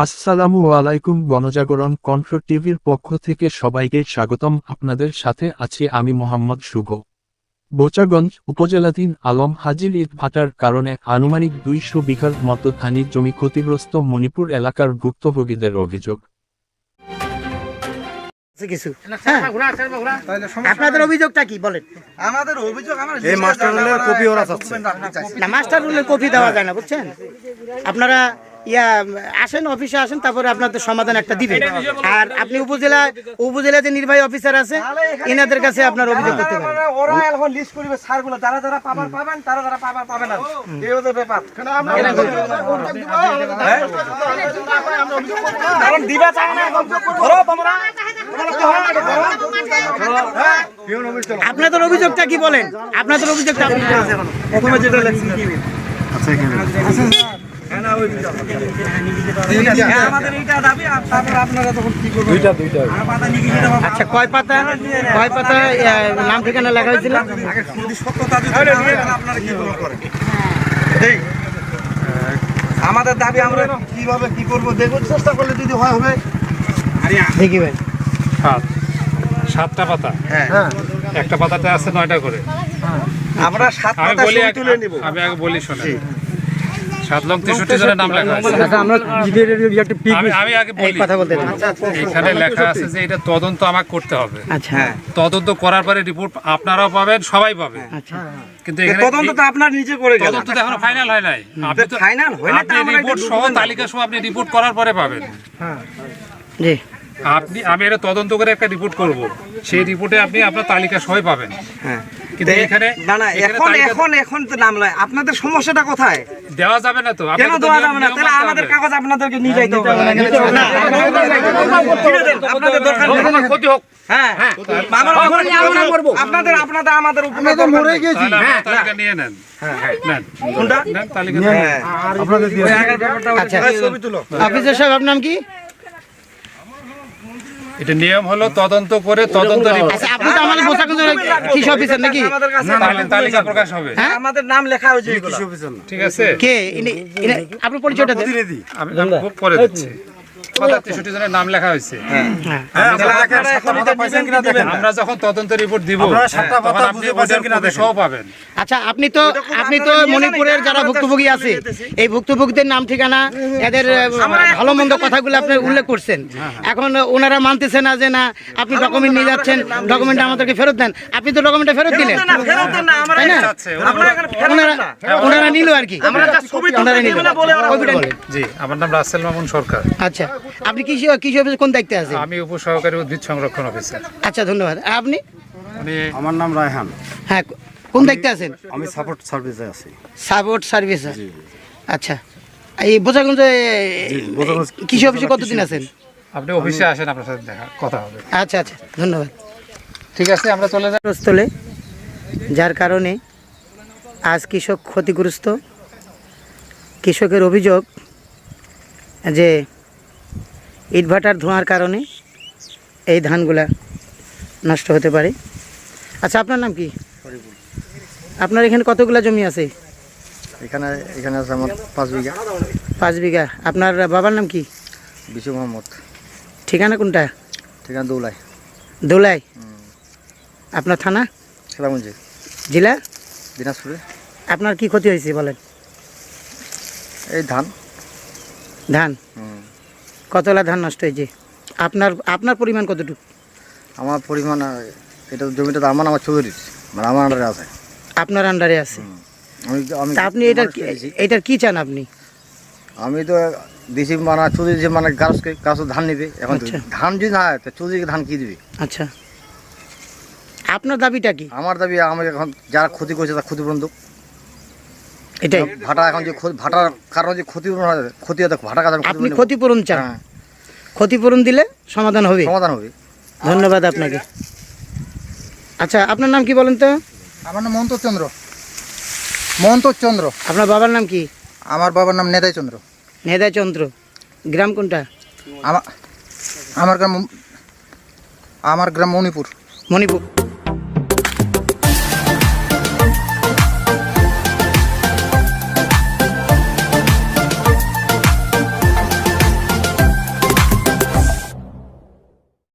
আসসালামু আলাইকুম গণজাগরণ কণ্ঠ টিভির পক্ষ থেকে সবাইকে স্বাগতম। আপনাদের সাথে আছি আমি মোহাম্মদ শুভ। বোচাগঞ্জ উপজেলাধীন আলম হাজির ইট ভাটার কারণে আনুমানিক দুইশো বিঘার মতো ধানি জমি ক্ষতিগ্রস্ত মণিপুর এলাকার ভুক্তভোগীদের অভিযোগ। কিছু? হ্যাঁ। আপনাদের অভিযোগটা কি বলেন? আমাদের অভিযোগ এই মাস্টার রুলের কপি ওরা চাচ্ছে। না মাস্টার রুলের কপি দেওয়া যায় না বুঝছেন? আপনারা ইয়া আসেন অফিসে আসেন তারপরে আপনাদের সমাধান একটা দিবেন। আর আপনি উপজেলা উপজেলা যে নির্বাহী অফিসার আছে এনাদের কাছে আপনার অভিযোগ করতে পারেন। ওরা এখন লিস্ট করবে স্যারগুলো যারা যারা পাবার পাবেন তারা যারা পাবার পাবেন না। এই ওদের ব্যাপার। হ্যাঁ? কারণ দিবা চায় না এখন। ধরো তোমরা। আপনাদের অভিযোগটা কি বলেন? আপনাদের অভিযোগটা আপনি। প্রথমে যেটা লেখছি কি? হ্যাঁ, আচ্ছা কয় পাতা? কয় পাতা নাম ঠিকানা লেখা হয়েছিল? আগে যদি সত্যতা যদি না হয়, তাহলে আপনারা কি করবেন করেন ঠিক আমাদের দাবি আমরা কীভাবে কি করব দেখুন চেষ্টা করলে যদি হয় হবে দেখি ভাই। সাত। সাতটা পাতা? হ্যাঁ। একটা পাতাতে আছে নয়টা করে। আমরা সাত পাতা তুলে নিব। আমি আগে বলি শোনেন। সাত লং তেষট্টি জনের নাম লেখা আছে। আমি আমি আগে বলি। কথা বলতে। এখানে লেখা আছে যে এটা তদন্ত আমাকে করতে হবে। আচ্ছা। তদন্ত করার পরে রিপোর্ট আপনারাও পাবেন সবাই পাবে। আচ্ছা। কিন্তু এখানে তদন্ত তো আপনার নিচে করে গেল। তদন্ত তো এখনও ফাইনাল হয় নাই। আপনি তো ফাইনাল হইলে তো আপনি আমরা রিপোর্ট একটা সহ তালিকা সহ আপনি রিপোর্ট করার পরে পাবেন। জি। আপনি আমি এটা তদন্ত করে একটা রিপোর্ট করব সেই রিপোর্টে আপনি আপনার তালিকা সহ পাবেন হ্যাঁ কিন্তু এখানে না না এখন এখন এখন তো নাম লয় আপনাদের সমস্যাটা কোথায় দেওয়া যাবে না তো কেন দেওয়া যাবে না তাহলে আমাদের কাগজ আপনাদেরকে নিয়ে যাইতে হবে না, আপনাদের দরকার নেই। ক্ষতি হোক হ্যাঁ আমার আপনাদের আপনাদের আমাদের উপকার দরকার নেই। তাহলে আপনার তালিকা নিয়ে নেন নেন কোনটা? নেন তালিকা হ্যাঁ। ওই আগের ব্যাপারটা ওটা- আচ্ছা। এই ছবি তুলো অফিসার সাহেব আপনার নাম কি এটা নিয়ম হলো তদন্ত করে তদন্ত আচ্ছা আপনি তো আমাদের বোসাগঞ্জের কৃষি অফিসার নাকি? আমাদের কাছে তালি- তালিকা প্রকাশ হবে। হ্যাঁ? আমাদের নাম লেখা হয়েছে এগুলো। ঠিক আছে কে? পরিচয়টা দেন। আমি আমি পরে দিচ্ছি। কথা জনের নাম লেখা হয়েছে। হ্যাঁ? আমরা যখন তদন্ত রিপোর্ট দিব সহ পাবেন আচ্ছা আপনি তো আপনি তো মণিপুরের যারা ভুক্তভোগী আছে এই ভুক্তভোগীদের নাম ঠিকানা এদের ভালো মন্দ কথাগুলো আপনি উল্লেখ করছেন। এখন ওনারা মানতেছে না যে না আপনি ডকুমেন্ট নিয়ে যাচ্ছেন ডকুমেন্ট আমাদেরকে ফেরত দেন। আপনি তো ডকুমেন্টটা ফেরত দিলেন। ফেরত দেন না, ফেরত দেন না, আমরা তাই না? ওনারা নিল আর কি। ওনারা নিল। জি আমার নাম রাসেল মামুন সরকার। আচ্ছা। আপনি কৃষি কৃষি অফিসে কোন দায়িত্বে আছেন? আমি উপসহকারী উদ্ভিদ সংরক্ষণ অফিসার আচ্ছা ধন্যবাদ। আর আপনি? আমি আমার নাম রায়হান। হ্যাঁ কোন দায়িত্বে আছেন? আমি সাপোর্ট সার্ভিসে আছি। সাপোর্ট সার্ভিস আচ্ছা এই বোঝাগঞ্জে বোচাগঞ্জ কৃষি অফিসে কতদিন আছেন? আপনি অফিসে আসেন আপনার সাথে দেখা কথা হবে। আচ্ছা আচ্ছা ধন্যবাদ। ঠিক আছে আমরা চলে যাই। স্থলে যার কারণে আজ কৃষক ক্ষতিগ্রস্ত। কৃষকের অভিযোগ যে ইটভাটার ধোঁয়ার কারণে এই ধানগুলা নষ্ট হতে পারে। আচ্ছা আপনার নাম কি? আপনার এখানে কতগুলা জমি আছে? এখানে এখানে আছে আমার পাঁচ বিঘা। পাঁচ বিঘা। আপনার বাবার নাম কি? বিশু মোহাম্মদ। ঠিকানা কোনটা? ঠিকানা দৌলাই দৌলাই আপনার থানা? সেরাগঞ্জে জেলা? দিনাজপুরে। আপনার কি ক্ষতি হয়েছে বলেন? এই ধান। ধান। কতলা ধান নষ্ট হয়েছে? আপনার আপনার পরিমাণ কতটুকু? আমার পরিমাণ এটা জমিটা তো আমার আমার চৌধুরীর মানে আমার আন্ডারে আছে। আপনার আন্ডারে আছে? আমি তা আপনি এটার এটার কি চান আপনি? আমি তো দিছি মানে চৌধুরী যে মানে গাছকে গাছ ধান নিবে এখন আচ্ছা। ধান যদি না হয় তো চৌধুরীকে ধান কি দিবে? আচ্ছা। আপনার দাবিটা কি? আমার দাবি আমি এখন যারা ক্ষতি করছে তার ক্ষতিপূরণ এটাই। ভাটা এখন যে ভাটার কারণে যে ক্ষতিপূরণ ক্ষতি ভাটা কাজ আপনি ক্ষতিপূরণ চান। হ্যাঁ। ক্ষতিপূরণ দিলে সমাধান হবে। সমাধান হবে। ধন্যবাদ আপনাকে। আচ্ছা আপনার নাম কি বলেন তো? আমার নাম মন্তর চন্দ্র। মন্তর চন্দ্র। আপনার বাবার নাম কি? আমার বাবার নাম নেতাই চন্দ্র। নেদা চন্দ্র। গ্রাম কোনটা? আমার আমার গ্রাম আমার গ্রাম মণিপুর। মণিপুর।